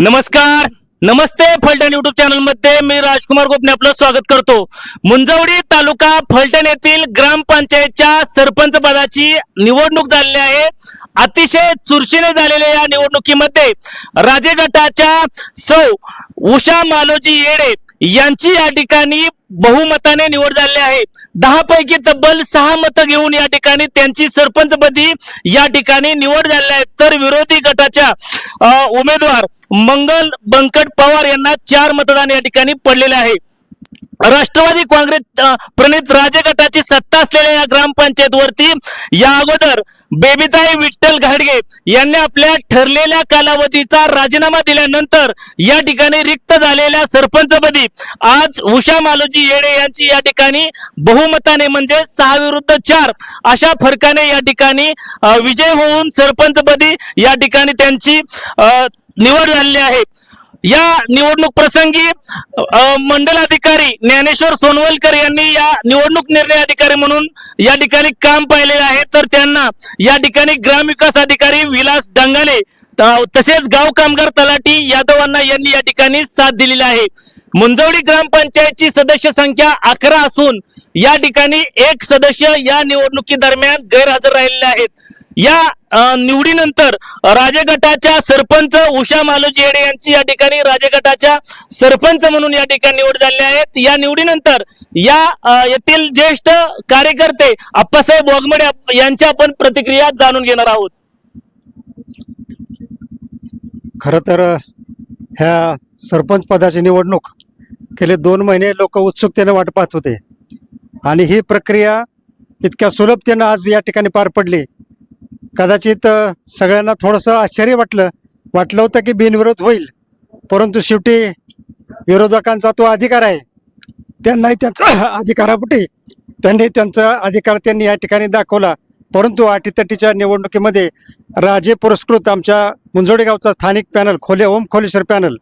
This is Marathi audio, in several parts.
नमस्कार. नमस्ते फलटण युट्यूब चॅनलमध्ये मी राजकुमार गोपने आपलं स्वागत करतो. मुंजवडी तालुका फलटण येथील ग्रामपंचायतच्या सरपंच पदाची निवडणूक झालेली आहे. अतिशय चुरशीने झालेल्या या निवडणुकीमध्ये राजे गटाच्या सौ उषा मालोजी येडे यांची या ठिकाणी बहुमताने निवड झालेली आहे. दहा पैकी तब्बल सहा मतं घेऊन या ठिकाणी त्यांची सरपंचपदी या ठिकाणी निवड झाली आहे. तर विरोधी गटाच्या उमेदवार मंगल बंकट पवार यांना चार मतदान या ठिकाणी पडलेले आहे. राष्ट्रवादी काँग्रेस प्रणित राजे गटाची सत्ता असलेल्या या ग्रामपंचायत वरती या अगोदर बेबीताई विठ्ठल घाडगे यांनी आपल्या ठरलेल्या कालावधीचा राजीनामा दिल्यानंतर या ठिकाणी रिक्त झालेल्या सरपंचपदी आज उषा मालोजी येडे यांची या ठिकाणी बहुमताने म्हणजे सहा विरुद्ध चार अशा फरकाने या ठिकाणी विजय होऊन सरपंचपदी या ठिकाणी त्यांची निवड झालेली आहे. या निवडणूक प्रसंगी मंडल अधिकारी ज्ञानेश्वर सोनवलकर यांनी या निवडणूक निर्णय अधिकारी म्हणून या ठिकाणी काम पाहिलेले आहे. तर त्यांना या ठिकाणी ग्रामविकास अधिकारी विलास डंगाले तसेच गाव कामगार तलाठी यादवांना यांनी या ठिकाणी साथ दिलेली आहे. मुंजवडी ग्रामपंचायतची सदस्य संख्या अकरा असून या ठिकाणी एक सदस्य या निवडणुकी दरम्यान गैरहजर राहिलेले आहेत. या निवडीनंतर राजे गटाच्या सरपंच उषा मालोजी येडे यांची या ठिकाणी राजे गटाच्या सरपंच म्हणून या ठिकाणी निवड झाली आहेत या निवडीनंतर या येथील ज्येष्ठ कार्यकर्ते अप्पासाहेब वाघमडे यांच्या आपण प्रतिक्रिया जाणून घेणार आहोत. खरं तर ह्या सरपंच पदाची निवडणूक गेले दोन महिने लोक उत्सुकतेने वाट पाहत होते. आणि ही प्रक्रिया इतक्या सुलभतेनं आज या ठिकाणी पार पडली. कदाचित सगळ्यांना थोडंसं आश्चर्य वाटलं. वाटलं होतं की बिनविरोध होईल. परंतु शेवटी विरोधकांचा तो अधिकार आहे. त्यांनाही त्यांचा अधिकारापुटी त्यांनी त्यांचा अधिकार त्यांनी या ठिकाणी दाखवला. परंतु अटीतटीच्या निवडणुकीमध्ये राजे पुरस्कृत आमच्या मुंजोडेगावचा स्थानिक पॅनल खोले ओम खोलेश्वर पॅनल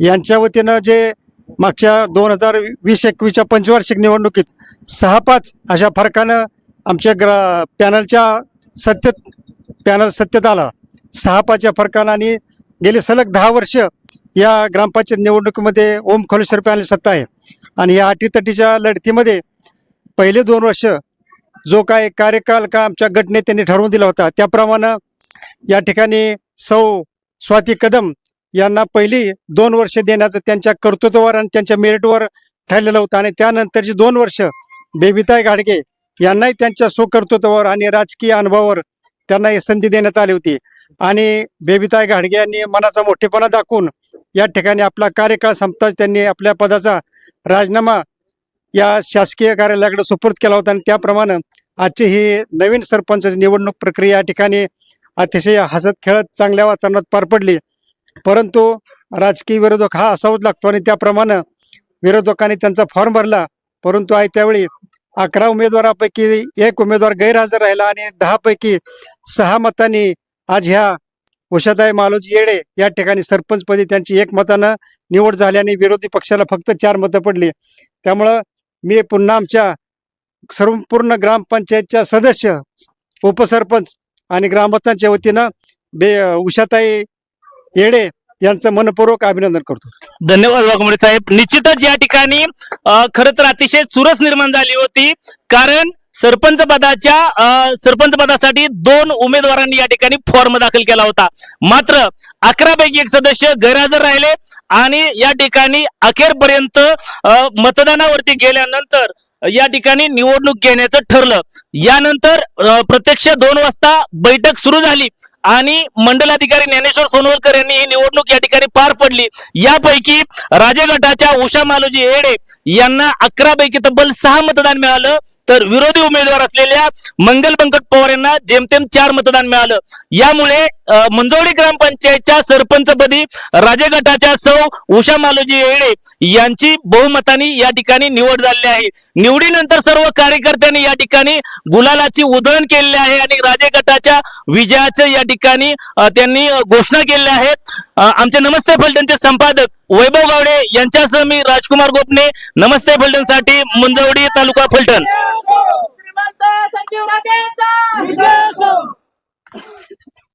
यांच्या वतीनं जे मागच्या दोन हजार वीस एकवीसच्या पंचवार्षिक निवडणुकीत सहा पाच अशा फरकानं आमच्या ग्रा पॅनलच्या सत्तेत पॅनल सत्तेत आला. सहा पाचच्या फरकानं आणि गेले सलग दहा वर्ष या ग्रामपंचायत निवडणुकीमध्ये ओम खोलेश्वर पॅनल सत्ता आहे. आणि या अटीतटीच्या लढतीमध्ये पहिले दोन वर्ष जो काय कार्यकाल का आमच्या गटनेत्यांनी ठरवून दिला होता त्याप्रमाणे या ठिकाणी सौ स्वाती कदम यांना पहिली दोन वर्ष देण्याचं त्यांच्या कर्तृत्वावर आणि त्यांच्या मेरिटवर ठरलेलं होतं. आणि त्यानंतरची दोन वर्ष बेबीताई घाडगे यांनाही त्यांच्या सुकर्तृत्वावर आणि राजकीय अनुभवावर त्यांना ही संधी देण्यात आली होती. आणि बेबीताई घाडगे यांनी मनाचा मोठेपणा दाखवून या ठिकाणी आपला कार्यकाळ संपताच त्यांनी आपल्या पदाचा राजीनामा या शासकीय कार्यालयाकडे सुपूर्द केला होता आणि त्याप्रमाणे आजची ही नवीन सरपंच निवडणूक प्रक्रिया या ठिकाणी अतिशय हसत खेळत चांगल्या वातावरणात पार पडली. परंतु राजकीय विरोधक हा असावाच लागतो आणि त्याप्रमाणे विरोधकांनी त्यांचा फॉर्म भरला. परंतु आहे त्यावेळी अकरा उमेदवारापैकी एक उमेदवार गैरहजर राहिला आणि दहापैकी सहा मतांनी आज ह्या उषाताई मालोजी येडे या ठिकाणी सरपंचपदी त्यांची एक मतानं निवड झाली आणि विरोधी पक्षाला फक्त चार मतं पडली. त्यामुळं मी पुन्हा आमच्या संपूर्ण ग्रामपंचायतच्या सदस्य उपसरपंच आणि ग्रामस्थांच्या वतीनं बे उषाताई येडे यांचं मनपूर्वक अभिनंदन करतो. धन्यवाद वाघमोडे साहेब. निश्चितच या ठिकाणी खरं तर अतिशय चुरस निर्माण झाली होती. कारण सरपंच पदाच्या सरपंच पदासाठी दोन उमेदवारांनी या ठिकाणी फॉर्म दाखल केला होता. मात्र अकरा पैकी एक सदस्य गैरहजर राहिले आणि या ठिकाणी अखेरपर्यंत मतदानावरती गेल्यानंतर या ठिकाणी निवडणूक घेण्याचं ठरलं. यानंतर प्रत्यक्ष दोन वाजता बैठक सुरू झाली आणि मंडलाधिकारी ज्ञानेश्वर सोनवलकर यांनी ही निवडणूक या ठिकाणी पार पडली. यापैकी राजे गटाच्या उषा मालोजी येडे यांना अकरा पैकी तब्बल सहा मतदान मिळालं. तर विरोधी उमेदवार असलेल्या मंगल बंकट पवार यांना जेमतेम चार मतदान मिळालं. यामुळे अ, ग्रामपंचायतच्या सरपंचपदी राजे गटाच्या सौ उषा मालोजी येडे यांची बहुमतानी या ठिकाणी निवड झालेली आहे. निवडीनंतर सर्व कार्यकर्त्यांनी या ठिकाणी गुलालाची उधळण केलेली आहे आणि राजे गटाच्या विजयाचं या ठिकाणी त्यांनी घोषणा केलेल्या आहेत. आमचे नमस्ते फलटणचे संपादक वैभव गावडे यांच्यासह मी राजकुमार गोपने. नमस्ते फलटणसाठी मुंजवडी तालुका फलटण.